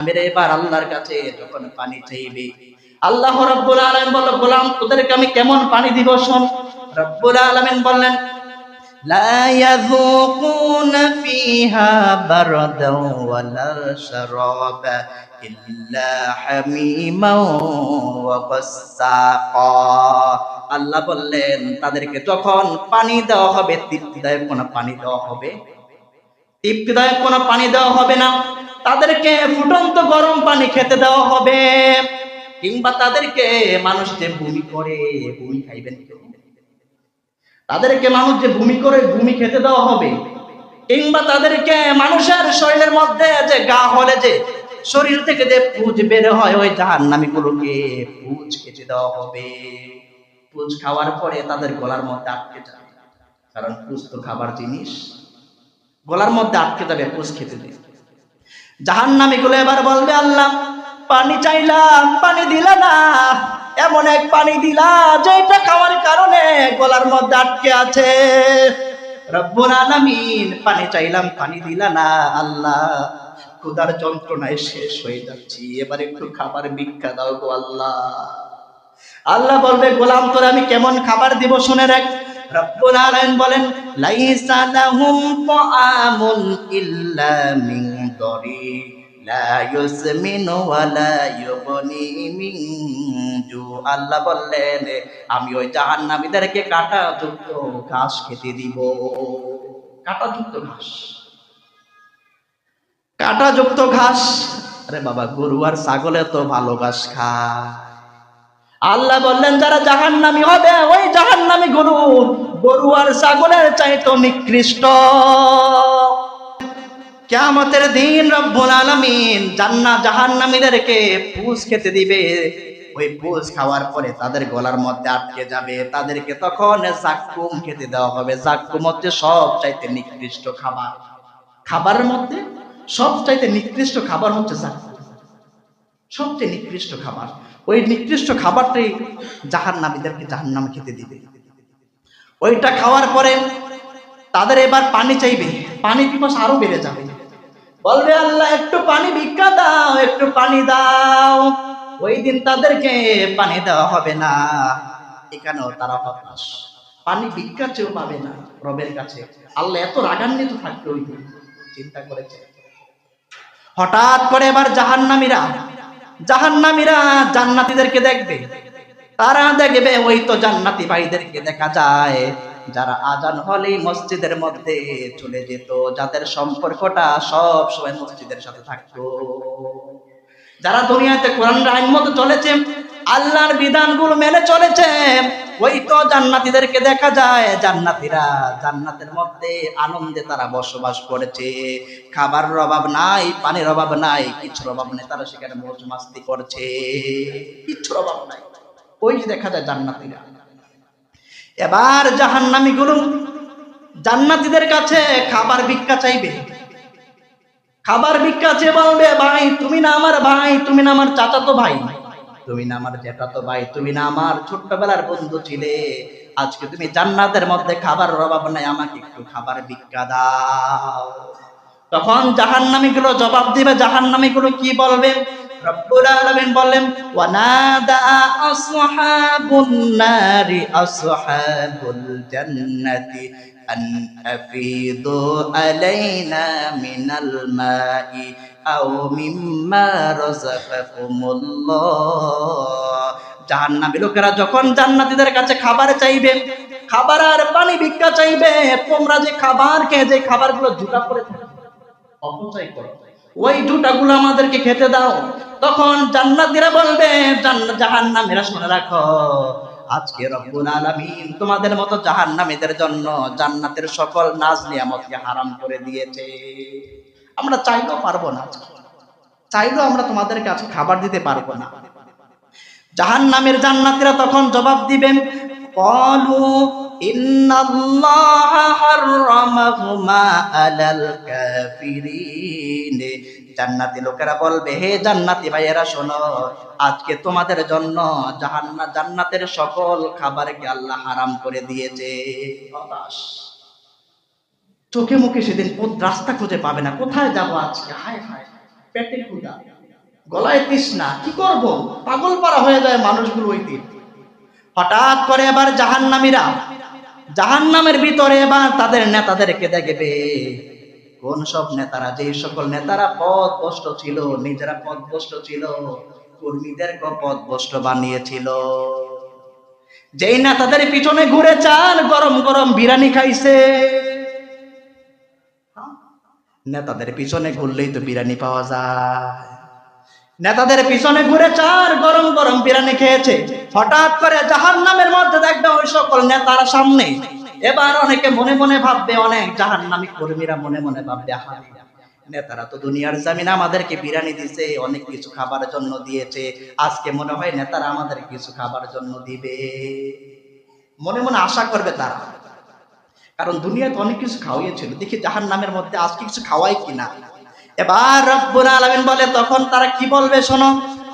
এবার আল্লাহর কাছে পানি চাইবে, আল্লাহ তোদেরকে আমি কেমন পানি দিব শোন? রব্বুল আলামিন বললেন ফিহা আল্লাহ বললেন, তাদেরকে যখন পানি দেওয়া হবে, তৃপ্তিদায়ক কোন পানি দেওয়া হবে? তৃপ্তিদায়ক কোনো পানি দেওয়া হবে না। তাদেরকে ফুটন্ত গরম পানি খেতে দেওয়া হবে। কিংবা তাদেরকে মানুষ যে ভূমি করে ভূমি খাইবেন তাদেরকে মানুষ যে ভূমি করে ভূমি খেতে দেওয়া হবে। কিংবা তাদেরকে মানুষের শরীরের মধ্যে যে গা হলে যে শরীর থেকে যে পুজ বের হয়, ওই জাহান নামীগুলোকে পুজ খেতে দেওয়া হবে। পুজ খাওয়ার পরে তাদের গলার মধ্যে আটকে যাবে কারণ পুজ তো খাবার জিনিস। গলার মধ্যে আটকে যাবে পুষ খেতে দিয়ে জাহান নামীগুলো এবার বলবে, আল্লাহ, পানি চাইলাম, পানি দিলা না, এমন এক পানি দিলা, যেটা খাওয়ার কারণে গলার মধ্যে আটকে আছে। পানি চাইলাম, পানি দিলা না, আল্লাহ, ক্ষুধার যন্ত্রণায় শেষ হয়ে যাচ্ছি। এবার একটু খাবার ভিক্ষা দাও গো আল্লাহ। আল্লাহ বলবে, গোলাম, তোর আমি কেমন খাবার দিব শুনে রাখ রব্বুল আলামিন বলেন, লাইসা লাহুম আল্লাহ বললেন, আমি ওই জাহান্নামীদেরকে কাটা যুক্ত ঘাস খেতে দিব। কাটা যুক্ত ঘাস। কাটা যুক্ত ঘাস। আরে বাবা, গরু আর ছাগলে তো ভালো ঘাস খায়। আল্লাহ বললেন, যারা জাহান্নামী হবে, ওই জাহান্নামী গরু গরু আর ছাগলের চাইতো নিকৃষ্ট। কেয়ামতের দিন রব্বুল আলামিন জান্নাত জাহান্নামীদেরকে পুষ খেতে দিবে। ওই পুষ খাওয়ার পরে তাদের গলার মধ্যে আটকে যাবে। তাদেরকে তখন জাক্কুম খেতে দেওয়া হবে। জাক্কুম হচ্ছে সব চাইতে নিকৃষ্ট খাবার। খাবারের মধ্যে সব চাইতে নিকৃষ্ট খাবার হচ্ছে জাক্কুম। সবচেয়ে নিকৃষ্ট খাবার। ওই নিকৃষ্ট খাবারটাই জাহান নামীদেরকে জাহান নামে খেতে দিবে। ওইটা খাওয়ার পরে তাদের এবার পানি চাইবে, পানি পিপাস আরও বেড়ে যাবে। বলবে, আল্লাহ, একটু পানি ভিক্ষা দাও, একটু পানি দাও। ওই দিন তাদেরকে পানি দেওয়া হবে না। এখানেও তারা হতাশ। পানি ভিক্ষা চেয়েও পাবে না রবের কাছে। আল্লাহ এত রাগান্বিত থাকবে ওই দিন। চিন্তা করেছে। হঠাৎ করে এবার জাহান্নামীরা জাহান্নামীরা জান্নাতিদেরকে দেখবে। তারা দেখবে ওই তো জান্নাতি ভাইদেরকে দেখা যায়। যারা আজান হলেই মসজিদের মধ্যে চলে যেত, যাদের সম্পর্কটা সব সময় মসজিদের সাথে থাকতো। যারা দুনিয়াতে কোরআন আইন মতো চলেছে আল্লাহর বিধানগুলো মেনে চলেছে। ওই তো জান্নাতীদেরকে দেখা যায়, জান্নাতীরা জান্নাতের মধ্যে আনন্দে তারা বসবাস করেছে। খাবারের অভাব নাই, পানির অভাব নাই, কিছুর অভাব নেই, তারা সেখানে মৌজ মাস্তি করছে। কিচ্ছুর অভাব নাই। ওই দেখা যায় জান্নাতীরা। এবার জাহান্নামী গুলো জান্নাতীদের কাছে খাবার ভিক্ষা চাইবে। খাবার ভিক্ষা চেয়ে বলবে, ভাই, তুমি না আমার ভাই, তুমি না আমার চাচাতো ভাই। তুমি না আমার জ্যাঠাতো ভাই, তুমি না আমার ছোট্টবেলার বন্ধু ছিলে। আজকে তুমি জান্নাতের মধ্যে খাবার অভাব নাই, আমাকে একটু খাবার ভিক্ষা দাও। তখন জাহান্নামী গুলো জবাব দিবে জাহান্নামী গুলো কি বলবে? রব্বুল আলামিন বললেন, ওয়ানাদা আসহাবুন নারি আসহাবুল জান্নাতি আন আফিদু আলাইনা মিনাল মাই আও মিম্মা রাযাকাকুমুল্লাহ। জাহান্নামী লোকেরা যখন জান্নাতীদের কাছে খাবার চাইবে, খাবার আর পানি ভিক্ষা চাইবে, তোমরা যে খাবার খেয়ে যে খাবারগুলো জুটা করে থাকো অপচয় করো। ওই জুটাগুলো আমাদেরকে খেতে দাও। তখন জান্নাতীরা বলবে জাহান্নামীরা শুনে রাখো, আজকে রব্বুল আলামিন তোমাদের মতো জাহান্নামীদের জন্য জান্নাতের সকল নাজ নিয়ামতকে হারাম করে দিয়েছে। আমরা চাইলেও পারব না চাইলেও আমরা তোমাদের কাছে খাবার দিতে পারব না। জাহান নামের জান্নাতিরা তখন জবাব দিবেন, কলু জান্নাতি লোকেরা বলবে, হে জান্নাতি ভাইয়েরা, শোনো, আজকে তোমাদের জন্য জাহান্না, জান্নাতের সকল খাবারকে আল্লাহ হারাম করে দিয়েছে। চোখে মুখে সেদিন রাস্তা খুঁজে পাবে না। কোথায় যাব আজকে? হায় হায় পেটে ক্ষুদা গলায় তৃষ্ণা। কি করব? পাগল পারা হয়ে যায় মানুষগুলো ওই দিন। হঠাৎ করে এবার জাহান্নামীরা, জাহান্নামের ভিতরে এবার তাদের নেতাদেরকে দেখবে কোন সব নেতারা? যে সকল নেতারা পদ ভ্রষ্ট ছিল, নিজেরা পদ ভ্রষ্ট ছিল কর্মীদেরকে পদ ভ্রষ্ট বানিয়েছিল। যেই নেতাদের পিছনে ঘুরে চাল গরম গরম বিরানি খাইছে। নেতাদের পিছনে ঘুরলেই তো বিরিয়ানি পাওয়া যায়। নেতাদের পিছনে ঘুরে চার গরম গরম বিরিয়ানি খেয়েছে। হঠাৎ করে জাহান নামের মধ্যে দেখবে ওই সকল নেতারা সামনে। এবার অনেকে মনে মনে ভাববে, অনেক জাহান নামী কর্মীরা মনে মনে ভাববে নেতারা তো দুনিয়ার জামিন আমাদেরকে বিরিয়ানি দিয়েছে অনেক কিছু খাবার জন্য দিয়েছে। আজকে মনে হয় নেতারা আমাদের কিছু খাবার জন্য দিবে। মনে মনে আশা করবে তারা। কারণ দুনিয়াতে অনেক কিছু খাওয়াইয়েছিল দেখি জাহান নামের মধ্যে আজকে কিছু খাওয়াই কিনা এবার রব্বুল আলামিন বলে তখন তারা কি বলবে শোনো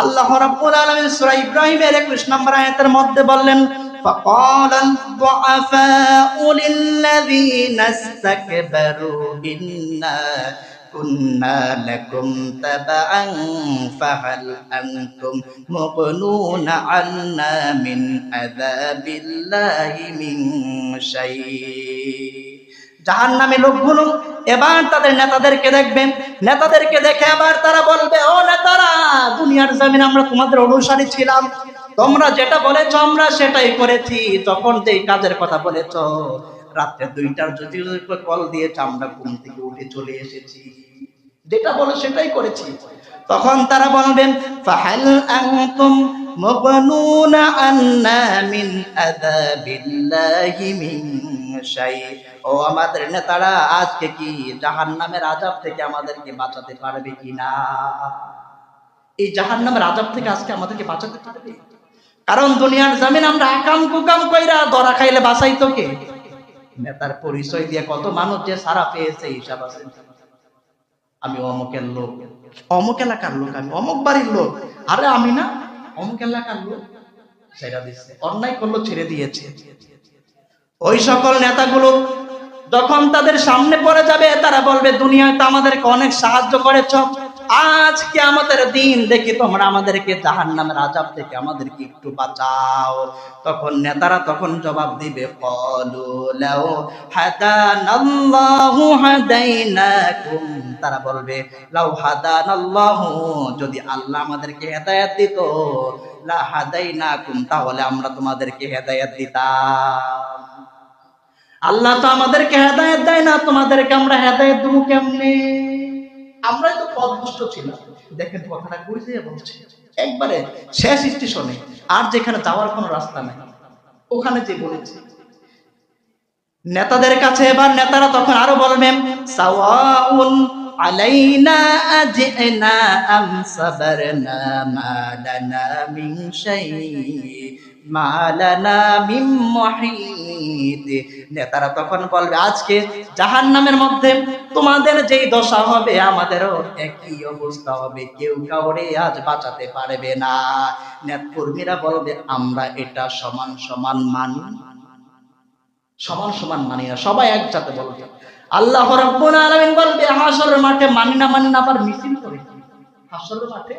আল্লাহ রব্বুল আলামিন সূরা ইব্রাহিমের 21 নম্বর আয়াতের মধ্যে বললেন فقال الضعفاء للذين استكبروا إنا كنا لكم تبعا فهل أنتم مغنون عنا من عذاب الله من شيء জাহান নামে লোকগুলো এবার তাদের নেতাদেরকে দেখবেন নেতাদেরকে দেখে আবার তারা বলবে ও নেতারা দুনিয়ার জমিন আমরা তোমাদের অনুসারী ছিলাম তোমরা যেটা বলেছ আমরা সেটাই করেছি তখন যে কাজের কথা বলেছ রাত্রে দুইটার যদি কল দিয়েছ আমরা ঘুম থেকে উঠে চলে এসেছি। যেটা বলে সেটাই করেছি। তখন তারা বলবেন ফাহাল আনতুম মুগনুনা আন্না মিন আযাবিল্লাহি মিন শাই। ও আমাদের নেতারা, আজকে কি জাহান্নামের আযাব থেকে আমাদেরকে বাঁচাতে পারবে কিনা? এই জাহান্নামের আযাব থেকে আজকে আমাদেরকে বাঁচাতে পারবে? কারণ দুনিয়ার জামিন আমরা আকাম কুকাম কইরা দরা খাইলে বাঁচাই তো কে? নেতার পরিচয় দিয়ে কত মানুষ যে সারা পেয়েছে হিসাব আছে। আমি অমুকের লোক। অমুক এলাকার লোক আমি, অমুক বাড়ির লোক। আরে আমি না, অমুক এলাকার লোক সেটা দিচ্ছে, অন্যায় করল, ছেড়ে দিয়েছে। ওই সকল নেতাগুলো যখন তাদের সামনে পড়ে যাবে, তারা বলবে দুনিয়ায় তো আমাদেরকে অনেক সাহায্য করেছ। আজকে আমাদের দিন দেখি তোমরা আমাদেরকে জাহান নামের আজাব থেকে আমাদেরকে একটু বাঁচাও। তখন নেতারা তখন জবাব দিবে তারা বলবে, লাউ হাদানাল্লাহু, যদি আল্লাহ আমাদেরকে হেদায়েত দিত, লা হাদাইনাকুম, তাহলে আমরা তোমাদেরকে হেদায়েত দিতাম। আল্লাহ তো আমাদেরকে হেদায়েত দেয় না, তোমাদেরকে আমরা হেদায়েত দেবো কেমনে? আমরাই তো পথভ্রষ্ট ছিলাম। দেখেন কথাটা বুঝে বলছে একবারে শেষ স্টেশনে আর যেখানে যাওয়ার কোনো রাস্তা নাই, ওখানে যে বলেছে। নেতাদের কাছে এবার নেতারা তখন আরও বলবেন সাওয়াউন আলাইনা আজিনা আম সাবারনা মা লানা মিন শাই নেতারা তখন বলবে, আজকে জাহান্নামের মধ্যে তোমাদের যেই দশা হবে, আমাদেরও একই অবস্থা হবে। কেউ কাউরে আজ বাঁচাতে পারবে না। নেত কর্মীরা বলবে, আমরা এটা সমান সমান মানি। সমান সমান মানি না, সবাই একসাথে বলবে। আল্লাহ রাব্বুল আলামিন বলবে হাসরের মাঠে মানি না মানি না, আবার মিছিল করে। হাসরের মাঠে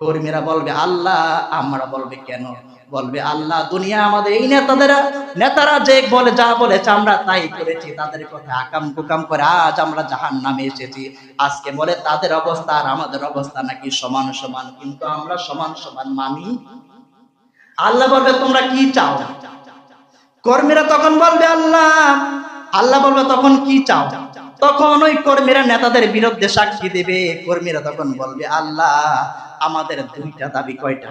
কর্মীরা বলবে, আল্লাহ, আমরা বলবে কেন? বলবে, আল্লাহ দুনিয়া আমাদের এই নেতাদের, নেতারা যে বলে, যা বলেছে, আমরা তাই করেছি। তাদের কথা আকাম কুকাম করে আজ আমরা জাহান নামে এসেছি। আজকে বলে, তাদের অবস্থা আর আমাদের অবস্থা নাকি সমান সমান? কিন্তু আমরা সমান সমান মানি? আল্লাহ বলবে, তোমরা কি চাও? কর্মীরা তখন বলবে, আল্লাহ আল্লাহ বলবে, তখন কি চাও? তখন ওই কর্মীরা নেতাদের বিরুদ্ধে সাক্ষী দেবে। কর্মীরা তখন বলবে, আল্লাহ, আমাদের দুইটা দাবি কয়টা?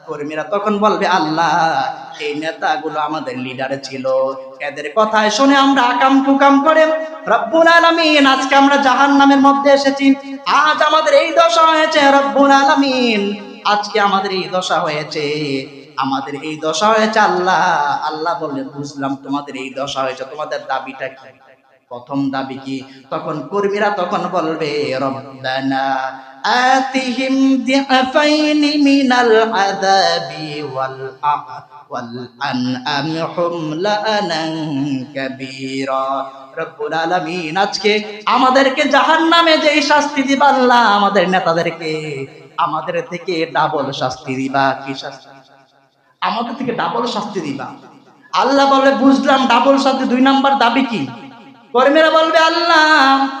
কর্মীরা তখন বলবে, আল্লাহ, এই নেতাগুলো আমাদের লিডার ছিল। এদের কথায় শুনে আমরা আকাম কুকাম করে রব্বুল আলামিন, আজকে আমরা জাহান্নামের মধ্যে এসেছি। আজ আমাদের এই দশা হয়েছে রব্বুল আলামিন। আজকে আমাদের এই দশা হয়েছে। আমাদের এই দশা হয়েছে আল্লাহ। আল্লাহ বললেন বুঝলাম তোমাদের এই দশা হয়েছে। তোমাদের দাবিটা কি? প্রথম দাবি কি? তখন কর্মীরা তখন বলবে, রব্বানা আযাবি ওয়াল আ- ওয়াল আনআমহুম লাআনান কাবীরা রব্বুল আলামিন, আজকে আমাদেরকে জাহান্নামে যেই শাস্তি দিবা, আল্লাহ আমাদের নেতাদেরকে আমাদের থেকে ডাবল শাস্তি দিবা। কি শাস্তি? আমাদের থেকে ডাবল শাস্তি দিবা। আল্লাহ বলে, বুঝলাম ডাবল শাস্তি দুই নাম্বার দাবি কি? কর্মীরা বলবে, আল্লাহ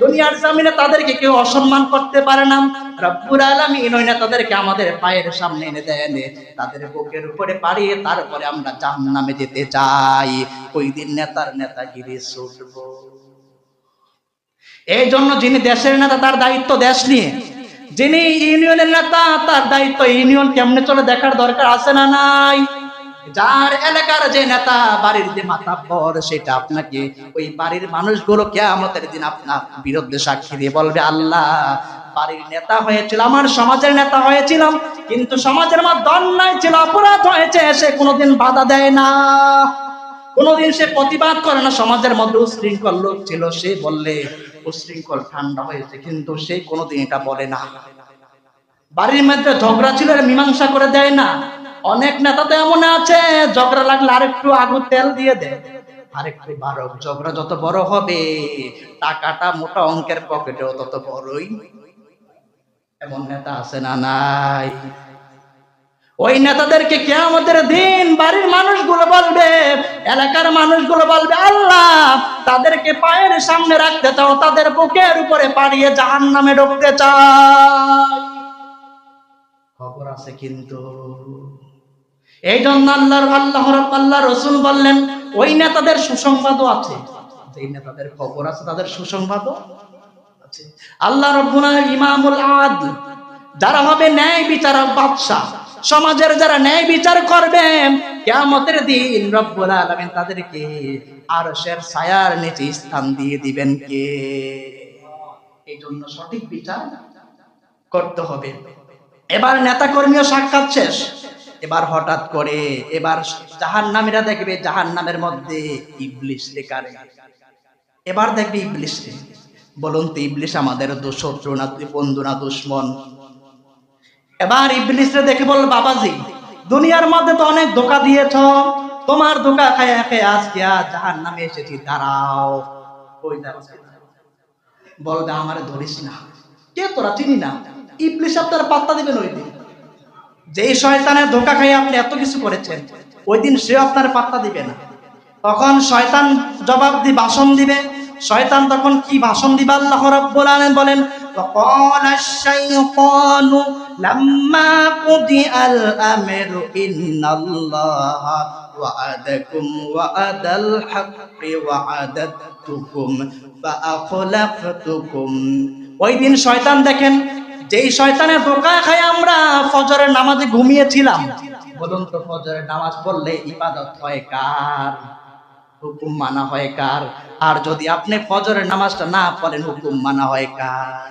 দুনিয়ার জমিনে তাদেরকে কেউ অসম্মান করতে পারে না। রব্বুর আলামিন ওই নেতাদেরকে আমাদের পায়ের সামনে এনে দেন। তাদের বুকের উপরে পাড়িয়ে তারপরে আমরা জাহান্নামে যেতে চাই। ওই দিন নেতার নেতাগিরি ছুটব। এই জন্য যিনি দেশের নেতা, তার দায়িত্ব দেশ নিয়ে। যিনি ইউনিয়নের নেতা, তার দায়িত্ব ইউনিয়ন কেমনে চলে দেখার দরকার আছে না নাই? যার এলাকার যে নেতা, বাড়ির যে মাতাব্বর, সেটা আপনাকে ওই বাড়ির মানুষগুলো কেয়ামতের দিন আপনার বিরুদ্ধে সাক্ষী দিয়ে বলবে, আল্লাহ, বাড়ির নেতা হয়েছিল, আমার সমাজের নেতা হয়েছিলাম, কিন্তু সমাজের মধ্যে অন্যায় ছিল, অপরাধ হয়েছে, সে কোনোদিন বাধা দেয় না। কোনোদিন সে প্রতিবাদ করে না, সমাজের মধ্যে উশৃঙ্খল লোক ছিল, সে বললে, উশৃঙ্খল ঠান্ডা হয়েছে, কিন্তু সে কোনোদিন এটা বলে না। বাড়ির মধ্যে ঝগড়া ছিল মীমাংসা করে দেয় না। অনেক নেতা তো এমন আছে, ঝগড়া লাগলে আরেকটু আগুন তেল দিয়ে দেয়। আরেকটু বারো ঝগড়া যত বড় হবে, টাকাটা মোটা অঙ্কের পকেটেও তত বড়ই। এমন নেতা আছে না নাই? ওই নেতাদেরকে কে আমাদের দিন বাড়ির মানুষগুলো বলবে, এলাকার মানুষগুলো বলবে, আল্লাহ, তাদেরকে পায়ের সামনে রাখতে চাও, তাদের বুকের উপরে পাড়িয়ে জাহান নামে ঢুকতে চাই। খবর আছে কিন্তু। এই জন্য আল্লাহর আল্লাহ রব- আল্লাহ রসুল বললেন ওই নেতাদের সুসংবাদও আছে। যে নেতাদের খবর আছে তাদের সুসংবাদও আছে। আল্লাহ রব্বুল আলামিন ইমামুল আদল যারা হবে ন্যায় বিচারক বাদশাহ সমাজের যারা ন্যায় বিচার করবে কিয়ামতের দিন রব্বুল আলামিন তাদেরকে আরশের ছায়ার নিচে স্থান দিয়ে দিবেন কে? এই জন্য সঠিক বিচার করতে হবে। এবার নেতা কর্মীও সাক্ষাৎ শেষ। এবার হঠাৎ করে এবার জাহান নামীরা দেখবে জাহান নামের মধ্যে ইবলিশ এবার দেখবে ইবলিশ বলুন তো ইবলিশ আমাদের দুশত্রু না বন্ধু না দুশ্মন? এবার ইবলিশরে দেখে বল বাবাজি, দুনিয়ার মধ্যে তো অনেক ধোকা দিয়েছ। তোমার ধোকা খায় খায় আজকে জাহান নামে এসেছি, দাঁড়াও। বলবে আমারে ধরিস না। কে তোরা? চিনি না। ইবলিশ আপনার পাত্তা দিবেন ওই দিন। যেই শয়তানের ধোকা খাই আপনি এত কিছু করেছেন ওই দিন সে আপনার পাত্তা দিবে না তখন শয়তান জবাব দি ভাষণ দিবে শয়তান তখন কি ভাষণ দিবে আল্লাহ রাব্বুল আলামিন বলেন وقال الشيطان لما قضي الأمر إن الله وعدكم وعد الحق وعدتكم فأخلفتكم ওই দিন শয়তান দেখেন যেই শয়তানের ধোকা খাই আমরা ফজরের নামাজে ঘুমিয়েছিলাম। বলুন তো ফজরের নামাজ পড়লে ইবাদত হয় কার? হুকুম মানা হয় কার? আর যদি আপনি ফজরের নামাজটা না পড়েন হুকুম মানা হয় কার?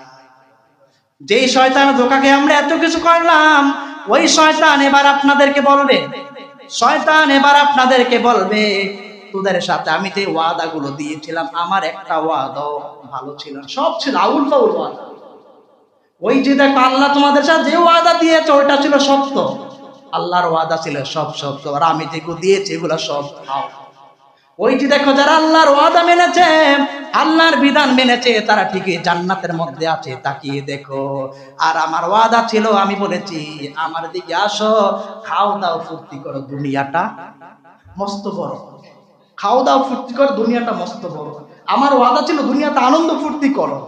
যেই শয়তান ধোকাকে আমরা এত কিছু করলাম ওই শয়তান এবার আপনাদেরকে বলবে শয়তান এবার আপনাদেরকে বলবে তোদের সাথে আমি যে ওয়াদাগুলো দিয়েছিলাম আমার একটা ওয়াদাও ভালো ছিল সব ছিল আউল ফাউল ওয়াদা। ওই যে দেখো আল্লাহ তোমাদের সাথে যে ওয়াদা দিয়েছে, ওইটা ছিল সত্য। আল্লাহর ওয়াদা ছিল সব সত্য। আর আমি যেগুলো দিয়েছি, এগুলো সব ফাও ওই যে দেখো যারা আল্লাহর ওয়াদা মেনেছে, আল্লাহর বিধান মেনেছে, তারা ঠিকই জান্নাতের মধ্যে আছে, তাকিয়ে দেখো। আর আমার ওয়াদা ছিল, আমি বলেছি, আমার দিকে আসো, খাও দাও, ফুর্তি করো, দুনিয়াটা মস্ত বড়। খাও দাও, ফুর্তি করো, দুনিয়াটা মস্ত বড়। আমার ওয়াদা ছিল, দুনিয়াতে আনন্দ ফুর্তি করো।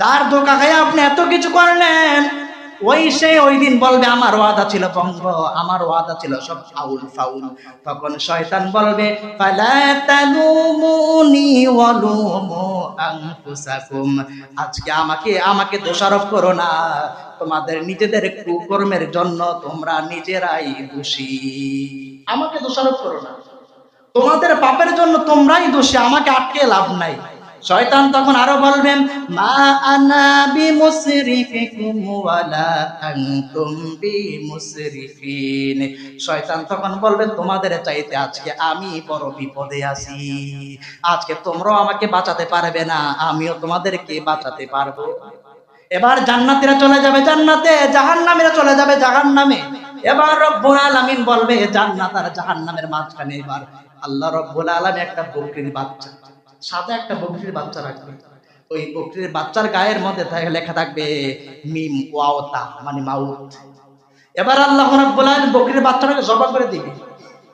যার ধোকা খাই আপনি এত কিছু করলেন, ওই সে ওই দিন বলবে, আমার ওয়াদা ছিল ভঙ্গ, আমার ওয়াদা ছিল সব ফাউল ফাউল। তখন শয়তান বলবে আজকে আমাকে আমাকে দোষারোপ করো না, তোমাদের নিজেদের কুকর্মের জন্য তোমরা নিজেরাই দোষী। আমাকে দোষারোপ করো না। তোমাদের পাপের জন্য তোমরাই দোষী, আমাকে আটকে লাভ নাই। শয়তান তখন আরও বলবেন, মা আনা বি মুসরিফিকুম ওয়ালা আনতুম বি মুসরিফিন শয়তান তখন বলবে তোমাদের চাইতে আজকে আমি বড় বিপদে আছি। আজকে তোমরাও আমাকে বাঁচাতে পারবে না, আমিও তোমাদেরকে বাঁচাতে পারব। এবার জান্নাতীরা চলে যাবে জান্নাতে, জাহান্নামীরা চলে যাবে জাহান্নামে। এবার রব্বুল আলামিন বলবে, জান্নাত আর জাহান্নামের মাঝখানে এবার আল্লাহ রব্বুল আলামিন একটা বকরির বাচ্চা সাদা একটা বকরির বাচ্চা রাখবে। ওই বকরির বাচ্চার গায়ের মধ্যে লেখা থাকবে, মিম ওয়াওতা মানে মাউত এবার আল্লাহ রাব্বুল আলামিন বকরির বাচ্চাটাকে জবা করে দিবে।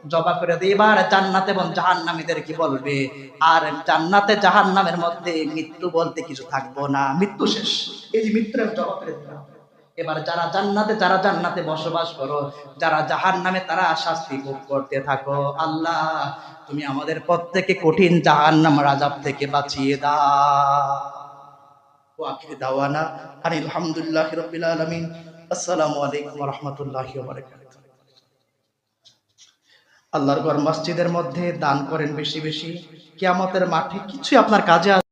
জবা করে দিয়ে এবার জান্নাত এবং জাহান্নামীদের কি বলবে? আর জান্নাতে জাহান্নামের মধ্যে মৃত্যু বলতে কিছু থাকব না। মৃত্যু শেষ। এই যে মৃত্যুর আমি জবা করে দিলাম। এবার যারা জান্নাতে যারা জান্নাতে বসবাস করো, যারা জাহান্নামে তারা শাস্তি ভোগ করতে থাকো। আল্লাহ, তুমি আমাদের প্রত্যেকে কঠিন জাহান্নাম রাজাব থেকে বাঁচিয়ে দাও। ওয়াকির দাওয়ানা আনিল হামদুলিল্লাহ রাব্বিল আলামিন। আসসালামু আলাইকুম রাহমাতুল্লাহি আল্লাহর ঘর মসজিদের মধ্যে দান করেন বেশি বেশি। কিয়ামতের মাঠে কিছুই আপনার কাজে